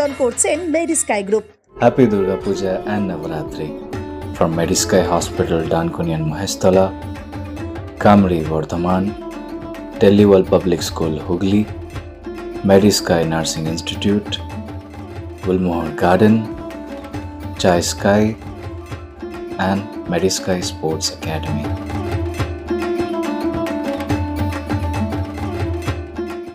নিবেদন করছেন Mary sky group Happy Durga Puja and Navaratri from Medisky Hospital, Dankuni and Mahestala, Kamri, Vardhaman, Delhi World Public School, Hooghly, Medisky Nursing Institute, Gulmohar Garden, Chai Sky, and Medisky Sports Academy.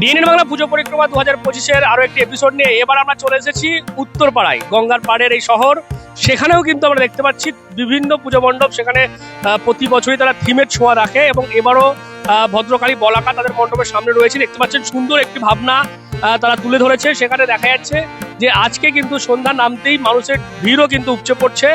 DNN Bangla পুজো পরিক্রমা দু হাজার পঁচিশের আরও একটি episode নিয়ে এবার আমরা চলে এসেছি উত্তরপাড়ায়, গঙ্গার পাড়ের এই শহর। সেখানেও কিন্তু আমরা দেখতে পাচ্ছি বিভিন্ন পুজো মণ্ডপ, সেখানে প্রতি বছরই তারা থিমের ছোঁয়া রাখে এবং এবারও ভদ্রকালী বলাকা তাদের মণ্ডপের সামনে রয়েছে দেখতে পাচ্ছেন সুন্দর একটি ভাবনা তারা তুলে ধরেছে। সেখানে দেখা যাচ্ছে যে আজকে কিন্তু সন্ধ্যা নামতেই মানুষের ভিড়ও কিন্তু উপচে পড়ছে।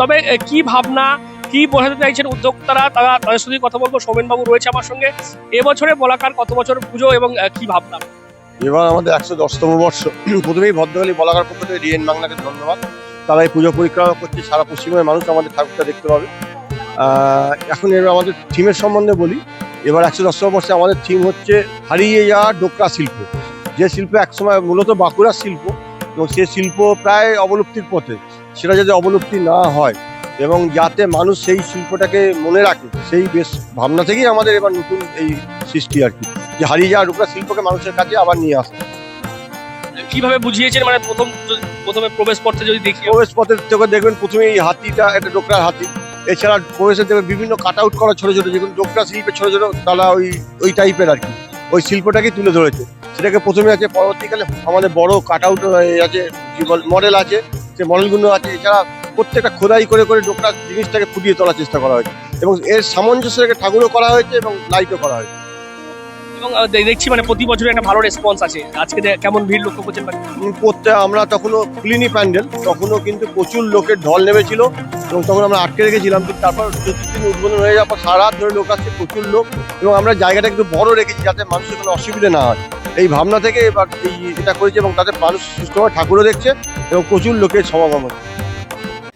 তবে কি ভাবনা, কি বোঝাতে চাইছেন উদ্যোক্তারা? তারা, তাদের সাথে কথা বলব। সোমেন বাবু রয়েছে আমার সঙ্গে। এবছরে বলাকার কত বছর পুজো এবং কি ভাবনা? এবার আমাদের একশো দশতম বর্ষ। প্রথমেই ভদ্রকালী বলাকার পক্ষ থেকে ডিএন বাংলাকে ধন্যবাদ। তারা এই পুজো পরিক্রমা করছে, সারা পশ্চিমবঙ্গের মানুষ আমাদের ঠাকুরটা দেখতে পাবে। এখন এবার আমাদের থিমের সম্বন্ধে বলি। এবার একশো দশতম বর্ষে আমাদের থিম হচ্ছে হারিয়ে যাওয়া ডোকরা শিল্প। যে শিল্প একসময় মূলত বাঁকুড়ার শিল্প, এবং সে শিল্প প্রায় অবলুপ্তির পথে। সেটা যাতে অবলুপ্তি না হয় এবং যাতে মানুষ সেই শিল্পটাকে মনে রাখে সেই বেশ ভাবনা থেকেই আমাদের এবার নতুন এই সৃষ্টি আর কি। যে হারিয়ে যাওয়া ডোকরা শিল্পকে মানুষের কাছে আবার নিয়ে আসা। কীভাবে বুঝিয়েছেন? মানে প্রথম প্রথমে প্রবেশ পথে যদি দেখি। প্রবেশ পথের থেকে দেখবেন প্রথমে এই হাতিটা একটা ডোকরার হাতি। এছাড়া প্রবেশের দেখবেন বিভিন্ন কাট আউট করা ছোট ছোট যেগুলো ডোকরা শিল্পের ছোট ছোট তারা ওই ওই টাইপের আর কি। ওই শিল্পটাকে তুলে ধরেছে। সেটাকে প্রথমে আছে পরবর্তীকালে আমাদের বড় কাট আউট আছে কি বল মডেল আছে। সে মডেলগুলো আছে এছাড়া প্রত্যেকটা খোদাই করে করে ডোকরা জিনিসটাকে ফুটিয়ে তোলার চেষ্টা করা হয়েছে। এবং এর সামঞ্জস্য রেখে ঠাকুরও করা হয়েছে এবং লাইটও করা হয়েছে। এবং দেখছি মানে প্রতি বছর একটা ভালো রেসপন্স আছে। আজকে কেমন ভিড় লক্ষ্য করছেন করতে আমরা তখনও খুলিনি প্যান্ডেল তখনও কিন্তু প্রচুর লোকের ঢল নেমেছিল এবং তখন আমরা আটকে রেখেছিলাম। কিন্তু তারপর চতুর্দিন উদ্বোধন হয়ে যাওয়ার পর সারা ধরে লোক আসছে প্রচুর লোক এবং আমরা জায়গাটা একটু বড় রেখেছি যাতে মানুষের কোনো অসুবিধা না হয়। এই ভাবনা থেকে এবার এই এটা করেছে এবং তাতে মানুষ সুস্থভাবে ঠাকুরও দেখছে। এবং প্রচুর লোকের সমাগম হচ্ছে।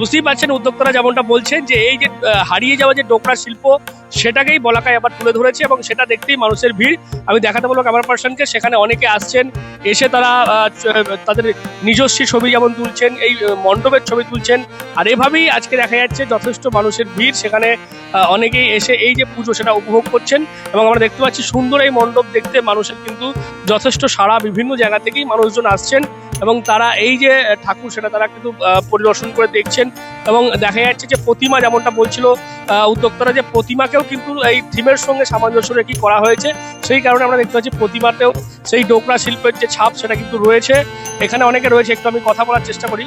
বুঝতেই পারছেন উদ্যোক্তারা যেমনটা বলছেন যে এই যে হারিয়ে যাওয়া যে ডোকরা শিল্প, সেটাকেই বলাকায় আবার তুলে ধরেছে এবং সেটা দেখতেই মানুষের ভিড়। আমি দেখাতে বলব ক্যামেরা পার্সনকে সেখানে অনেকে আসছেন, এসে তারা তাদের নিজস্ব ছবি যেমন তুলছেন, এই মণ্ডপের ছবি তুলছেন। আর এভাবেই আজকে দেখা যাচ্ছে যথেষ্ট মানুষের ভিড়। সেখানে অনেকেই এসে এই যে পুজো সেটা উপভোগ করছেন এবং আমরা দেখতে পাচ্ছি সুন্দর এই মণ্ডপ দেখতে মানুষের কিন্তু যথেষ্ট সারা বিভিন্ন জায়গা থেকেই মানুষজন আসছেন। এবং তারা এই যে ঠাকুর সেটা তারা কিন্তু পরিদর্শন করে দেখছেন এবং দেখা যাচ্ছে যে প্রতিমা যেমনটা বলছিল উদ্যোক্তারা যে প্রতিমাকেও কিন্তু এই থিমের সঙ্গে সামঞ্জস্য রেখে করা হয়েছে। সেই কারণে আমরা দেখতে পাচ্ছি প্রতিমাতেও সেই ডোকরা শিল্পের যে ছাপ সেটা কিন্তু রয়েছে। এখানে অনেকে রয়েছে, একটু আমি কথা বলার চেষ্টা করি।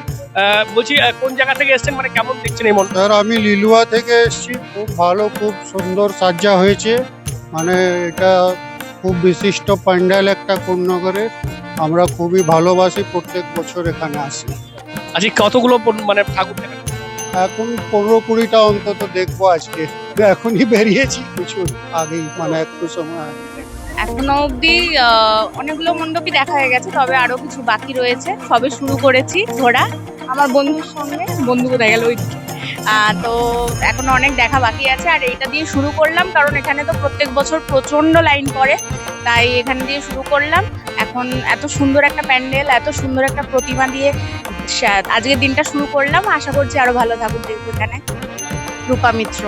বলছি কোন জায়গা থেকে এসেছেন? মানে কেমন দেখছেন এই মন্ডপ আমি লিলুয়া থেকে এসেছি। খুব ভালো, খুব সুন্দর সাজ্জা হয়েছে। মানে এটা খুব বিশিষ্ট প্যান্ডেল একটা কোন্নগরের আমরা খুবই ভালোবাসি প্রত্যেক বছর এখানে আসি। আজকে কতগুলো মানে ঠাকুর দেখান এখন পনেরো কুড়িটা অন্তত দেখব আজকে। এখনই বেরিয়েছি কিছু আগেই মানে একটু সময় আগে। এখনও অবধি অনেকগুলো মণ্ডপই দেখা হয়ে গেছে তবে আরও কিছু বাকি রয়েছে। সবে শুরু করেছি ঘোরা। আমার বন্ধুর সঙ্গে বন্ধু কোথায় গেল ওই তো এখনও অনেক দেখা বাকি আছে আর এইটা দিয়ে শুরু করলাম কারণ এখানে তো প্রত্যেক বছর প্রচণ্ড লাইন পড়ে তাই এখানে দিয়ে শুরু করলাম। এখন এত সুন্দর একটা প্যান্ডেল, এত সুন্দর একটা প্রতিমা দিয়ে আজকে আজকের দিনটা শুরু করলাম। আশা করছি আরও ভালো থাকুক দেখব এখানে। রূপা মিত্র।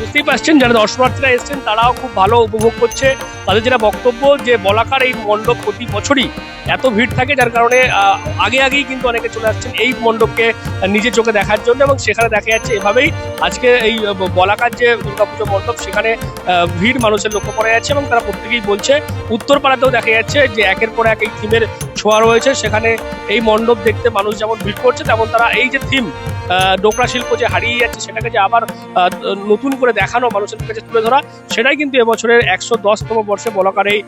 বুঝতেই পারছেন, যারা দর্শনার্থীরা এসছেন, তারাও খুব ভালো উপভোগ করছে। তাদের যেটা বক্তব্য যে বলাকার এই মণ্ডপ প্রতি বছরই এত ভিড় থাকে, যার কারণে আগে আগেই কিন্তু অনেকে চলে আসছেন এই মণ্ডপকে নিজের চোখে দেখার জন্য এবং সেখানে দেখা যাচ্ছে এভাবেই আজকে এই বলাকার যে দুর্গাপুজো মণ্ডপ সেখানে ভিড় মানুষের লক্ষ্য করা যাচ্ছে এবং তারা প্রত্যেকেই বলছে, উত্তরপাড়াতেও দেখা যাচ্ছে যে একের পর এক এই থিমের ছোঁয়া রয়েছে। সেখানে এই মণ্ডপ দেখতে মানুষ যেমন ভিড় করছে, তেমন তারা এই যে থিম ডোকরা শিল্প যে হারিয়ে যাচ্ছে সেটাকে যে আবার নতুন করে দেখানো মানুষের কাছে তুলে ধরা, সেটাই কিন্তু এবছরের একশো দশতম বর্ষে বলাকার এই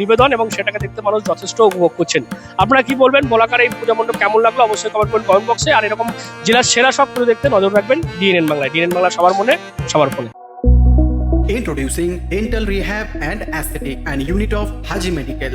নিবেদন এবং সেটাকে দেখতে মানুষ যথেষ্ট উপভোগ করছেন। আপনারা কি বলবেন? বলাকার এই পূজা মণ্ডপ কেমন লাগল? অবশ্যই কমেন্ট করুন কমেন্ট বক্সে আর এরকম জেলার সেরা সব পুজো দেখতে নজর রাখবেন ডিএনএন বাংলায়। ডিএনএন বাংলা সবার মনে, সবার ফোনে। Introducing Dental Rehab and Aesthetic and Unit of Haji Medical.